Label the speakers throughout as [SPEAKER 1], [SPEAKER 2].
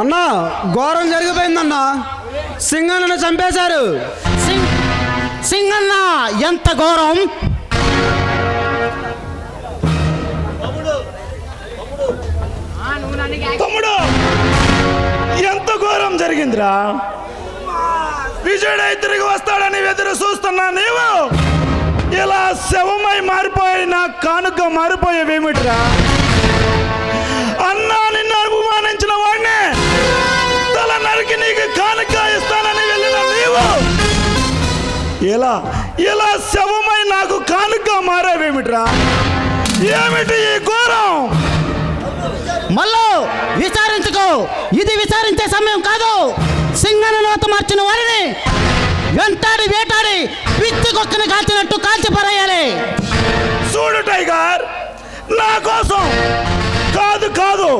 [SPEAKER 1] అన్నా ఘోరం జరిగిపోయిందన్నా. సింగాలను చంపేశారు.
[SPEAKER 2] సింగ్ సింగన్న ఎంత ఘోరం?
[SPEAKER 3] తమ్ముడు ఎంత ఘోరం జరిగిందిరా? విజయుడై తిరిగి వస్తాడని ఎదురు చూస్తున్నా నీవు. ఇలా శవమై మారిపోయి నా కానుక మారిపోయేవేమిట్రా? అన్నా నిన్ను అభిమానించిన వాడిని నరికి నీకు కానుక ఇస్తానని వెళ్ళిన నీవు. ఇలా ఇలా శవమై నాకు కానుక మారేవేమిట్రా? ఏమిటి ఈ ఘోరం?
[SPEAKER 2] మళ్ళీ విచారించుకో. ఇది విచారించే సమయం కాదు. సింగన నోత మార్చిన వారిని వెంటాడి వేటాడి పిచ్చి కుక్కని కాల్చినట్టు కాల్చి పరేయాలి.
[SPEAKER 3] చూడు టైగర్ నా కోసం కాదు కాదు.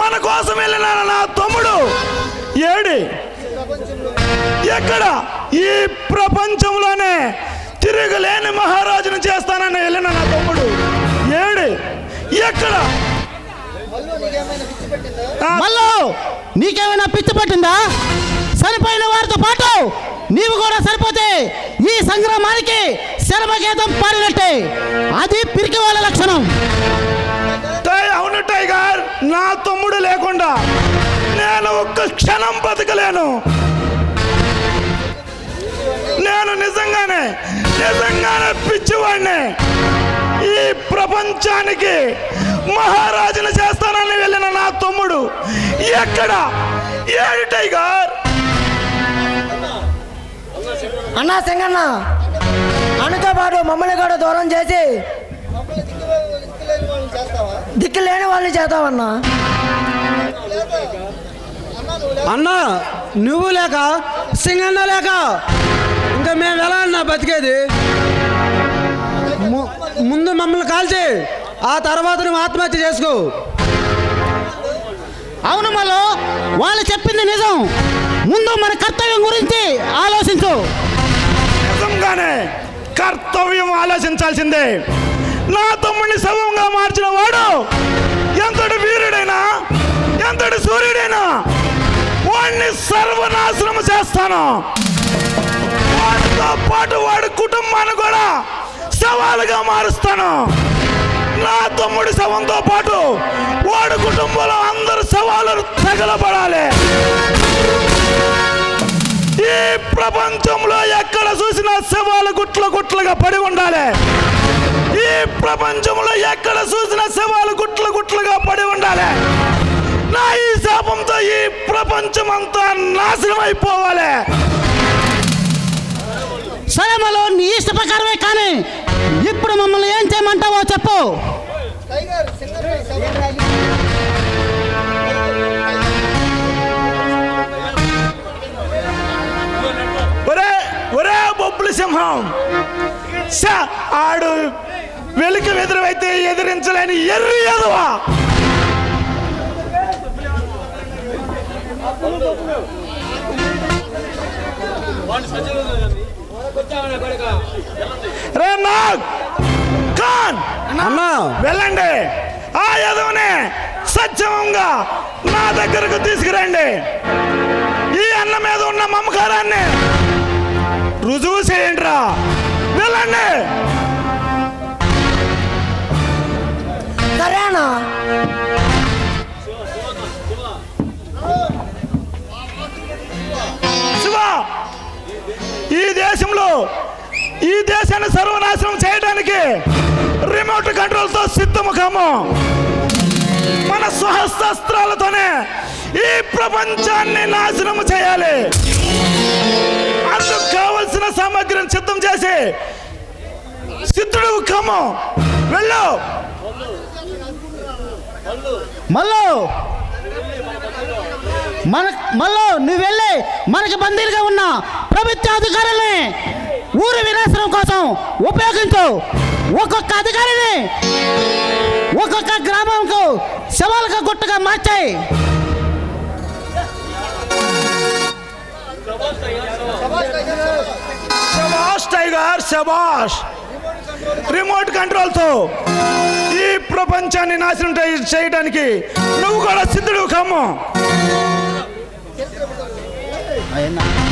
[SPEAKER 3] మన కోసం వెళ్ళిన నా తమ్ముడు ఏడి? ఎక్కడ? ఈ ప్రపంచంలోనే తిరగలేని మహారాజును చేస్తానని వెళ్ళిన నా తమ్ముడు. ఏడి? ఎక్కడ?
[SPEAKER 2] మళ్ళీ నీకేమైనా పిచ్చి పట్టిందా? చనిపోయిన వారితో పాటు నీవు కూడా సరిపోతే ఈ సంగ్రామానికి శరమగీతం పాడినట్టే అది పిరికి వాళ్ళ లక్షణం.
[SPEAKER 3] అవును టైగర్. నా తమ్ముడు లేకుండా క్షణం బతకలేను. నేను నిజంగానే నిజంగానే పిచ్చివాడిని. ఈ ప్రపంచానికి మహారాజును చేస్తానని వెళ్ళిన నా తమ్ముడు ఎక్కడ? ఏడు టైగర్?
[SPEAKER 4] అన్నా సింగన్న అన్నతో పాటు మమ్మల్ని కూడా దూరం చేసి దిక్కు లేని వాళ్ళని చేద్దామన్నా
[SPEAKER 1] అన్నా నువ్వు లేక సింగన్న లేక ఇంకా మేము ఎలా అన్నా బతికేది? ము- ముందు మమ్మల్ని కాల్చి ఆ తర్వాత నువ్వు ఆత్మహత్య చేసుకో.
[SPEAKER 2] అవును మళ్ళీ వాళ్ళు చెప్పింది నిజం. ముందు మన కర్తవ్యం గురించి ఆలోచించు.
[SPEAKER 3] నిజంగానే కర్తవ్యం ఆలోచించాల్సిందే. నా తమ్ముడిని శవంగా మార్చిన వాడు సర్వనాశనం చేస్తాను. వాడితో పాటు వాడి కుటుంబాన్ని కూడా సవాలుగా మారుస్తాను. నా తమ్ముడి శవంతో పాటు వాడి కుటుంబంలో అందరు సవాలు తగలబడాలి. ఈ ప్రపంచంలో ఎక్కడ చూసినా శవాలు గుట్ల గుట్లుగా పడి ఉండాలి. ఈ ప్రపంచంలో ఎక్కడ చూసినా శవాలు గుట్ల గుట్లుగా పడి ఉండాలి. నా ఈ శాపంతో ఈ ప్రపంచం అంతా నాశనం అయిపోవాలి
[SPEAKER 2] సరే మళ్ళీ నీ ఇష్ట ప్రకారమే కానీ ఇప్పుడు మమ్మల్ని ఏం చేయమంటావో చెప్పు.
[SPEAKER 3] ఒరే ఒరే బొబ్బుల సింహం. ఆడు వెలికి ఎదురైతే ఎదిరించలేని ఎర్రి ఎదవా రే నాగ్! ఖాన్!
[SPEAKER 1] అన్నా!
[SPEAKER 3] వెళ్ళండి! ఆ యదవనే సత్యవంగా నా దగ్గరకు తీసుకురండి. ఈ అన్న మీద ఉన్న మమకారాన్ని రుజువు చేయండి రా వెళ్ళండి!
[SPEAKER 4] సరేనా?
[SPEAKER 3] దేశంలో ఈ దేశంలో ఈ దేశాన్ని సర్వనాశనం చేయడానికి రిమోట్ కంట్రోల్తో సిద్ధముఖము. మన స్వహస్త్రాలతోనే ఈ ప్రపంచాన్ని నాశనం చేయాలి. అందుకు కావలసిన సామగ్రిని సిద్ధం చేసి సిద్ధుడు ఖమ్ము వెళ్ళు.
[SPEAKER 2] మళ్ళీ మన మళ్ళీ నువ్వు వెళ్ళి మనకి బందీలుగా ఉన్న ప్రభుత్వ అధికారుల్ని ఊరి వినాశనం కోసం ఉపయోగించు. ఒక్కొక్క అధికారిని ఒక్కొక్క గ్రామంకు శవాలుగా గుట్టగా మార్చాయి.
[SPEAKER 3] శబాష్ టైగర్ శబాష్ రిమోట్ కంట్రోల్తో ఈ ప్రపంచాన్ని నాశనం చేయడానికి నువ్వు కూడా సిద్ధుడు కమ్ము
[SPEAKER 2] 哎呀